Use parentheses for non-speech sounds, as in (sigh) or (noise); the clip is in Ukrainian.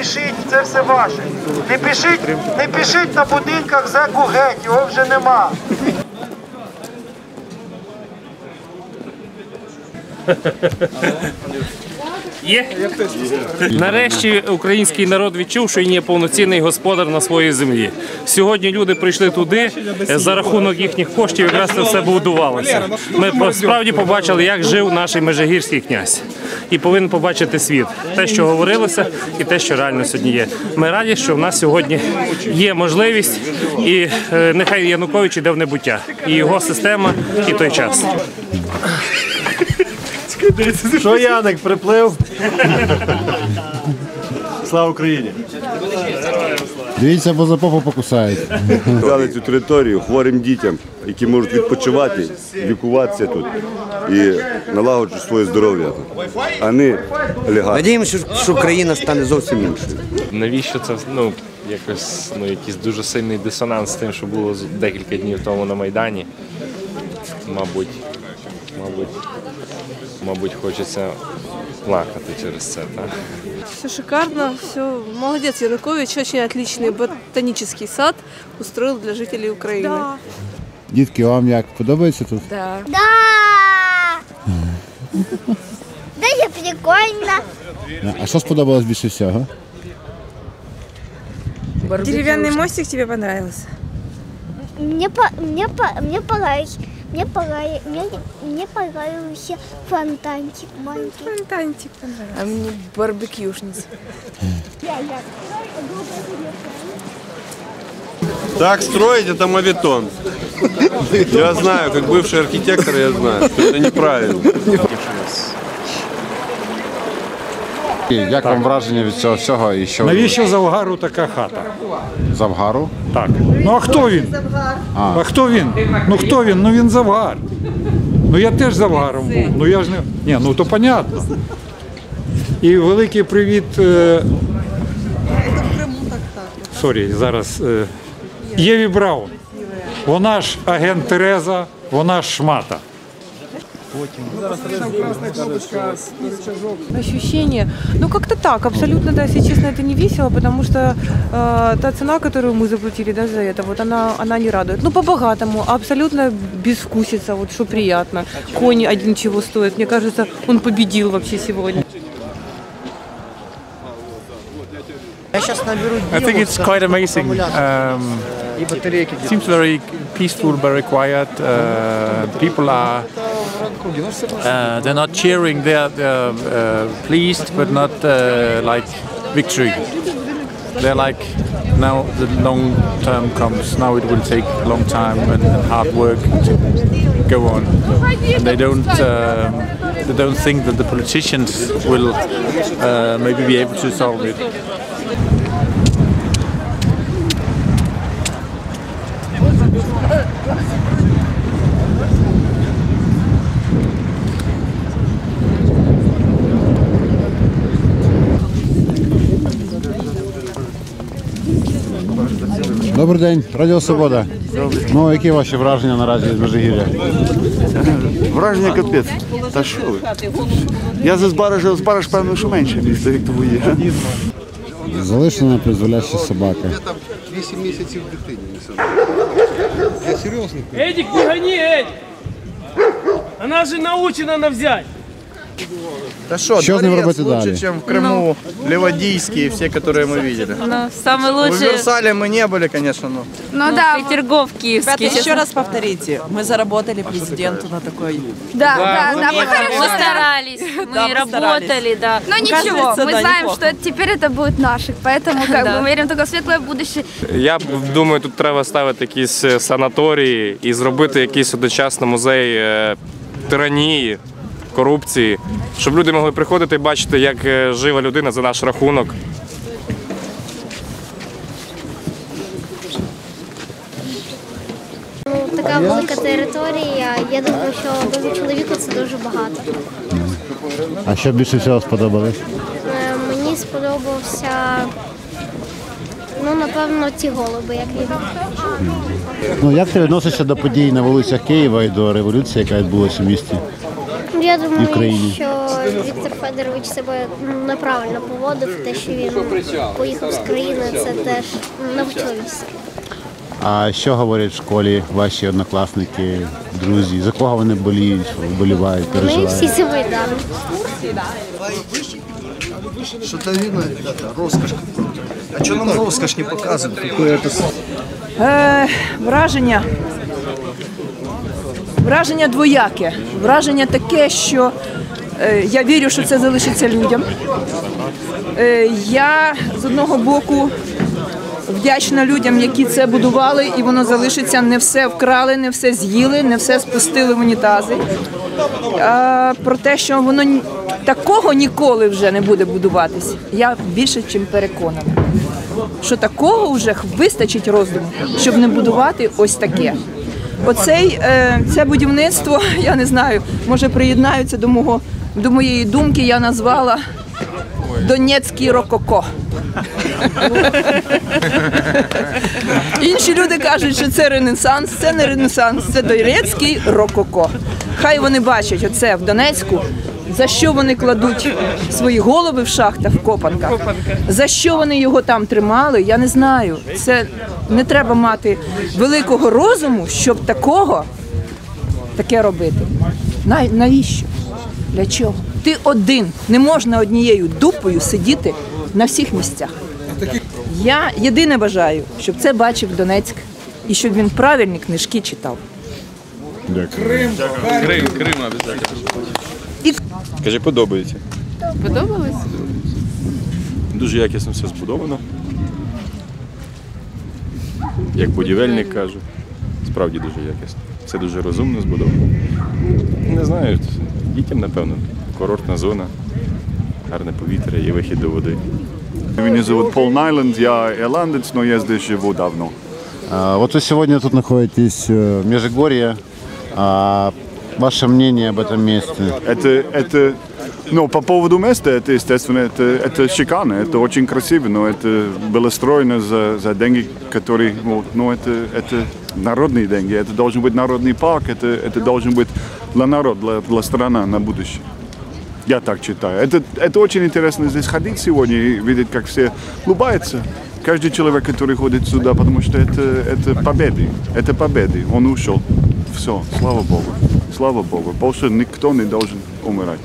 пишіть, це все ваше. Не пишіть, не пишіть на будинках зеку геть, його вже нема. (laughs) Є? Нарешті український народ відчув, що він є повноцінний господар на своїй землі. Сьогодні люди прийшли туди е, за рахунок їхніх коштів, якраз це все будувалося. Ми справді побачили, як жив наш межигірський князь. І повинен побачити світ. Те, що говорилося, і те, що реально сьогодні є. Ми раді, що в нас сьогодні є можливість, і е, нехай Янукович іде в небуття, і його система, і той час. Що Яник приплив? Слава Україні! Дивіться, бо за попу покусають. Дали цю територію хворим дітям, які можуть відпочивати, лікуватися тут і налагоджувати своє здоров'я, тут, а не олігархи. Надіємося, що, країна стане зовсім іншою. навіщо це ну якось ну якийсь дуже сильний дисонанс з тим, що було декілька днів тому на Майдані. Мабуть, мабуть, хочеться плакати через це. Так? Все шикарно, все. Молодец, Янукович. Очень отличный ботанический сад устроил для жителей Украины. Дітки, вам як подобається тут? Да. Да! Да, я прикольно. А що сподобалось більше всього? Деревянный мостик тебе понравился? Мне, по, мне, по, мне понравилось. Мне, понравилось, мне, мне понравился фонтанчик маленький. Фонтанчик понравился. А мне барбекюшница. Так строить это мавитон. Я знаю, как бывший архитектор, я знаю, что это неправильно. Як вам враження від цього всього і що Навіщо Завгару така хата? Завгару? Так. Ну а хто він? А хто він? Ну хто він? Ну він Завгар. Ну я теж Завгаром був. Ну я ж не. Ні, ну то понятно. І великий привіт. Е... Сорі, зараз. Е... Єві Браун. Вона ж агент Тереза, вона ж шмата. Ощущение. Ну, как-то так. Абсолютно, да, если честно, это не весело, потому что э, та цена, которую мы заплатили да, за это, вот она, она не радует. Ну, по-богатому, абсолютно безвкусица, вот что приятно. Конь один чего стоит. Мне кажется, он победил вообще сегодня. I think it's quite amazing. Um, seems very peaceful, very quiet. Uh, people are uh, they're not cheering. They're, they're uh, pleased, but not uh, like victory. They're like now the long term comes. Now it will take a long time and, and hard work to go on. And they don't um, they don't think that the politicians will uh, maybe be able to solve it. Добрий день, Радіо Свобода. Ну, які ваші враження наразі з Межигір'я? Враження капець. Та що ви? Я за Збара жив, Збара певно, що менше місто, як того є. Залишена призволяща собака. Я там вісім місяців дитині Едік, не гони, Едік! Вона ж научена на взять. Та що, Що з ним робити далі? чем в Крыму, Ливадийские, все, которые мы видели. Ну, самый В Версале мы не были, конечно, но Ну да, Петергоф киевский. еще раз повторите. Мы заработали президенту на такой. Да, да, да, мы Мы старались, Да, мы мы старались. работали, да. Но ничего, Оказывается, мы да, знаем, неплохо. что теперь это будет наших, поэтому как Да. бы мы верим в такое светлое будущее. Я б- думаю, тут треба ставити якісь е, санаторії і зробити якийсь одночасно музей е, тиранії, корупції, щоб люди могли приходити і бачити, як е, жива людина за наш рахунок. Така велика територія. Я думаю, що одному чоловіку це дуже багато. А що більше всього сподобалось? Е, Мені сподобався, ну напевно, ті голуби, як він. Ну, як ти відносишся до подій на вулицях Києва і до революції, яка відбулася у місті? Я думаю, Україні? що Віктор Федорович себе неправильно поводив, те, що він поїхав з країни, це теж навчилось. А що говорять в школі ваші однокласники, друзі? За кого вони боліють, вболівають, Вони всі це Майдан. Что-то видно, ребята, роскошь. А что нам роскошь не показывают? Какое это... Е, враження. Враження двояке. Враження таке, що е, я вірю, що це залишиться людям. Е, я з одного боку вдячна людям, які це будували, і воно залишиться. Не все вкрали, не все з'їли, не все спустили в унітази. Про те, що воно такого ніколи вже не буде будуватись, я більше чим переконана. Що такого вже вистачить роздуму, щоб не будувати ось таке. Оцей е, це будівництво, (laughs) я не знаю, може приєднаються до мого до моєї думки. Я назвала Донецький рококо. (laughs) Інші люди кажуть, що це ренесанс, це не ренесанс, це Донецький рококо. Хай вони бачать оце в Донецьку, за що вони кладуть свої голови в шахтах, в копанках, за що вони його там тримали, я не знаю. Це не треба мати великого розуму, щоб такого таке робити. На- Навіщо? Для чого? Ти один, не можна однією дупою сидіти на всіх місцях. Я єдине бажаю, щоб це бачив Донецьк і щоб він правильні книжки читав. Дякую. Крым, Крым обязательно. Скажи, подобається. Подобалось? Дуже якісно все збудовано. Як будівельник кажу, справді дуже якісно. Все дуже розумно збудовано. Не знаю, дітям, напевно, курортна зона, гарне повітря і вихід до води. Меня зовут Пол Найланд, я ирландец, но я здесь живу давно. А, Вот вы сегодня тут находитесь э, в Межигорье. Ваше мнение об этом месте? Это, это, ну, по поводу места, это, естественно, это, это шикарно, это очень красиво, но это было строено за, за деньги, которые, ну, это, это народные деньги, это должен быть народный парк, это, это должен быть для народа, для, для страны на будущее. Я так считаю. Это, это очень интересно здесь ходить сегодня и видеть, как все улыбаются. Каждый человек, который ходит сюда, потому что это, это победы. Это победы. Он ушел. Все, слава Богу. Слава Богу. Больше никто не должен умирать.